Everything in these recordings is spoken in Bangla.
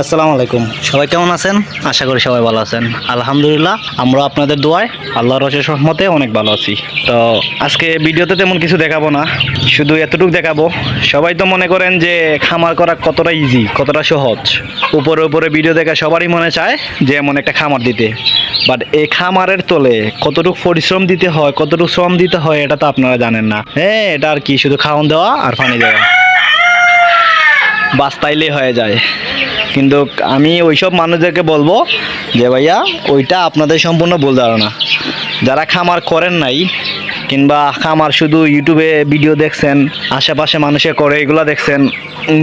আসসালামু আলাইকুম। সবাই কেমন আছেন? আশা করি সবাই ভালো আছেন। আলহামদুলিল্লাহ, আমরা আপনাদের দোয়ায় আল্লাহর রসের সহমতে অনেক ভালো আছি। তো আজকে ভিডিওতে তেমন কিছু দেখাবো না, শুধু এতটুকু দেখাবো। সবাই তো মনে করেন যে খামার করা কতটা ইজি কতটা সহজ। উপরে উপরে ভিডিও দেখা সবারই মনে চায় যে এমন একটা খামার দিতে। বাট এই খামারের তলে কতটুকু পরিশ্রম দিতে হয়, কতটুকু শ্রম দিতে হয়, এটা তো আপনারা জানেন না। হ্যাঁ এটা আর কি, শুধু খাওয়ান দেওয়া আর পানি দেওয়া। বাস্তাইলে হয়ে যায়। কিন্তু আমি ওইসব মানুষদেরকে বলব যে ভাইয়া, ওইটা আপনাদের সম্পূর্ণ ভুল ধারণা। যারা খামার করেন নাই, কিংবা খামার শুধু ইউটিউবে ভিডিও দেখছেন, আশেপাশে মানুষে করে, এগুলো দেখছেন,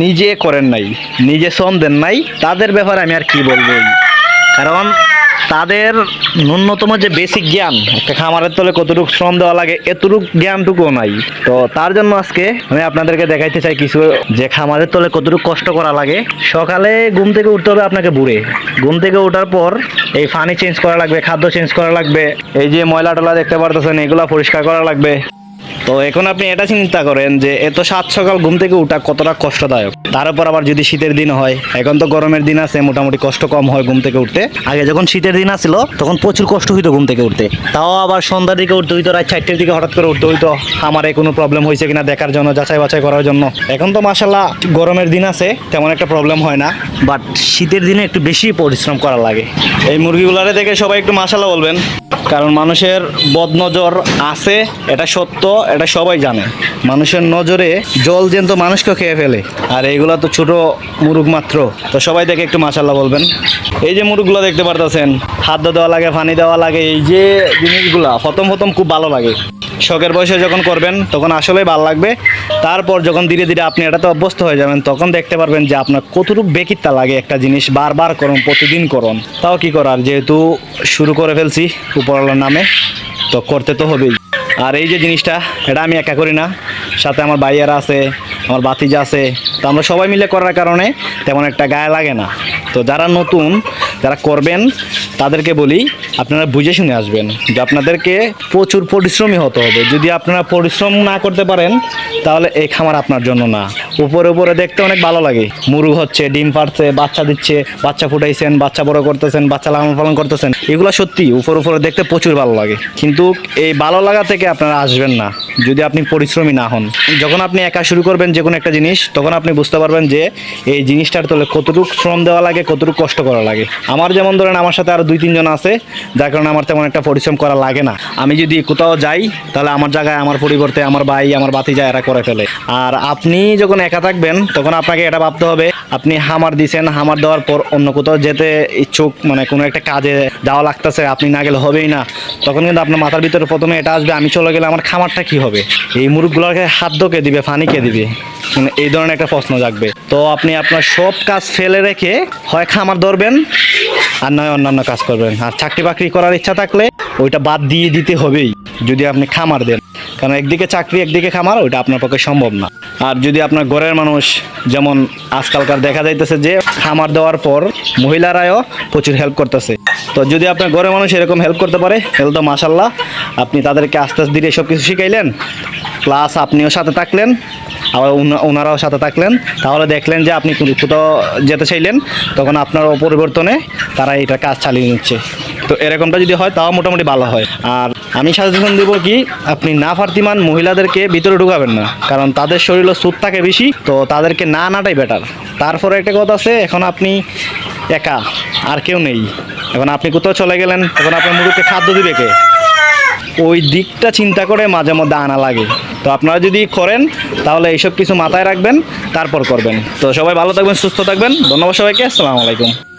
নিজে করেন নাই, নিজে শ্রম দেন নাই, তাদের ব্যাপারে আমি আর কি বলব? কারণ তাদের ন্যূনতম যে বেসিক জ্ঞান, একটা খামারের তলে কতটুকু শ্রম দেওয়া লাগে, এতটুকু জ্ঞানটুকুও নাই। তো তার জন্য আজকে আমি আপনাদেরকে দেখাইতে চাই কিছু, যে খামারের তলে কতটুকু কষ্ট করা লাগে। সকালে ঘুম থেকে উঠতে হবে আপনাকে বুড়ে। ঘুম থেকে ওঠার পর এই পানি চেঞ্জ করা লাগবে, খাদ্য চেঞ্জ করা লাগবে, এই যে ময়লা টলা দেখতে পারতেছেন, এগুলা পরিষ্কার করা লাগবে। তো এখন আপনি এটা চিন্তা করেন যে এত সাত সকাল ঘুম থেকে উঠা কতটা কষ্টদায়ক? তার উপর আবার যদি শীতের দিন হয়, এখন তো গরমের দিন আছে, মোটামুটি কষ্ট কম হয় ঘুম থেকে উঠতে। আগে যখন শীতের দিন আসছিল তখন প্রচুর কষ্ট হইতো ঘুম থেকে উঠতে। তাও আবার সন্ধ্যার দিকে উঠতে হইতো, রাত চারটের দিকে হঠাৎ করে উঠতে হইতো। আমার কোনো প্রবলেম হয়েছে কিনা দেখার জন্য, যাচাই বাছাই করার জন্য। এখন তো মাসাল্লাহ গরমের দিন আছে, তেমন একটা প্রবলেম হয় না। বাট শীতের দিনে একটু বেশি পরিশ্রম করা লাগে। এই মুরগিগুলারে দেখে সবাই একটু মাসাল্লাহ বলবেন। কারণ মানুষের বদনজর আছে, এটা সত্য। এটা সবাই জানে। মানুষের নজরে জল জ্যান্ত মানুষকে খেয়ে ফেলে। আর এইগুলা তো ছোট মুরুগ মাত্র। তো সবাই দেখে একটু মাশাল্লাহ বলবেন। এই যে মুরুগগুলো দেখতে পারতেছেন খাদ্য দেওয়া লাগে, পানি দেওয়া লাগে, এই যে জিনিসগুলা প্রথম প্রথম খুব ভালো লাগে। শখের বয়সে যখন করবেন, তখন আসলেই ভালো লাগবে। তারপর যখন ধীরে ধীরে আপনি এটাতে অভ্যস্ত হয়ে যাবেন, তখন দেখতে পারবেন যে আপনার কতটুকু বেকিরটা লাগে একটা জিনিস বারবার করুন, প্রতিদিন করুন। তাও কি করার? যেহেতু শুরু করে ফেলছি উপরওয়ালার নামে, তো করতে তো হবেই। আর এই যে জিনিসটা, এটা আমি একা করি না। সাথে আমার ভাইয়ারা আছে, আমার বাতিজা আছে। তো আমরা সবাই মিলে করার কারণে তেমন একটা গায়ে লাগে না। তো যারা নতুন, যারা করবেন, তাদেরকে বলি, আপনারা বুঝে শুনে আসবেন যে আপনাদেরকে প্রচুর পরিশ্রমী হতে হবে। যদি আপনারা পরিশ্রম না করতে পারেন, তাহলে এই খামার আপনার জন্য না। উপরে উপরে দেখতে অনেক ভালো লাগে। মুরগ হচ্ছে, ডিম পাড়ছে বাচ্চা দিচ্ছে, বাচ্চা ফুটাইছেন, বাচ্চা বড় করতেছেন, বাচ্চা লালন পালন করতেছেন। এগুলো সত্যি উপর উপরে দেখতে প্রচুর ভালো লাগে। কিন্তু এই ভালো লাগা থেকে আপনারা আসবেন না, যদি আপনি পরিশ্রমী না হন। যখন আপনি একা শুরু করবেন যে কোনো একটা জিনিস, তখন আপনি বুঝতে পারবেন যে এই জিনিসটার তলে কতটুকু শ্রম দেওয়া লাগে, কতটুকু কষ্ট করা লাগে। আমার যেমন ধরেন, আমার সাথে আরও দুই তিনজন আছে, যার কারণে আমার তেমন একটা পরিশ্রম করা লাগে না। আমি যদি কোথাও যাই, তাহলে আমার জায়গায়, আমার পরিবর্তে আমার ভাই, আমার বাতি যায় এরা করে ফেলে। আর আপনি যখন একা থাকবেন, তখন আপনাকে এটা ভাবতে হবে। আপনি হামার দিছেন হামার দেওয়ার পর অন্য কোথাও যেতে ইচ্ছুক মানে কোনো একটা কাজে যাওয়া লাগতেছে, আপনি না গেলে হবেই না। তখন কিন্তু আপনার মাথার ভিতরে প্রথমে এটা আসবে, আমি চলে গেলে আমার খামারটা কি হবে? এই মুরগগুলোকে হাত কে দিবে, ফানি কে দিবে? মানে এই ধরনের একটা প্রশ্ন জাগবে। তো আপনি আপনার সব কাজ ফেলে রেখে হয় খামার ধরবেন, আর নয় অন্যান্য কাজ করবেন। আর চাকরি বাকরি করার ইচ্ছা থাকলে ওইটা বাদ দিয়ে দিতে হবেই, যদি আপনি খামার দেন। কারণ একদিকে চাকরি, একদিকে খামার, ওইটা আপনার পক্ষে সম্ভব না। আর যদি আপনার ঘরের মানুষ যেমন আজকালকার দেখা যাইতেছে যে খামার দেওয়ার পর মহিলারাও প্রচুর হেল্প করতেছে। তো যদি আপনার ঘরের মানুষ এরকম হেল্প করতে পারে, তাহলে তো মাসাল্লাহ আপনি তাদেরকে আস্তে আস্তে ধীরে সব কিছু শিখাইলেন প্লাস আপনিও সাথে থাকলেন, আবার ওনারাও সাথে থাকলেন, তাহলে দেখলেন যে আপনি কোথাও যেতে চাইলেন, তখন আপনার পরিবর্তনে তারা এটা কাজ চালিয়ে নিচ্ছে। তো এরকমটা যদি হয়, তাও মোটামুটি ভালো হয়। আর আমি সাজেশন দেবো কি, আপনি না ফার্তিমান মহিলাদেরকে ভিতরে ঢুকাবেন না, কারণ তাদের শরীরে সুদ থাকে বেশি, তো তাদেরকে না নাটাই বেটার তারপরে একটা কথা আছে, এখন আপনি একা, আর কেউ নেই। এখন আপনি কোথাও চলে গেলেন, এখন আপনার মুরুখকে খাদ্য দিবে কে? ওই দিকটা চিন্তা করে মাঝে মধ্যে আনা লাগে। তো আপনারা যদি করেন, তাহলে এইসব কিছু মাথায় রাখবেন, তারপর করবেন। তো সবাই ভালো থাকবেন, সুস্থ থাকবেন। ধন্যবাদ সবাইকে, আসসালামু আলাইকুম।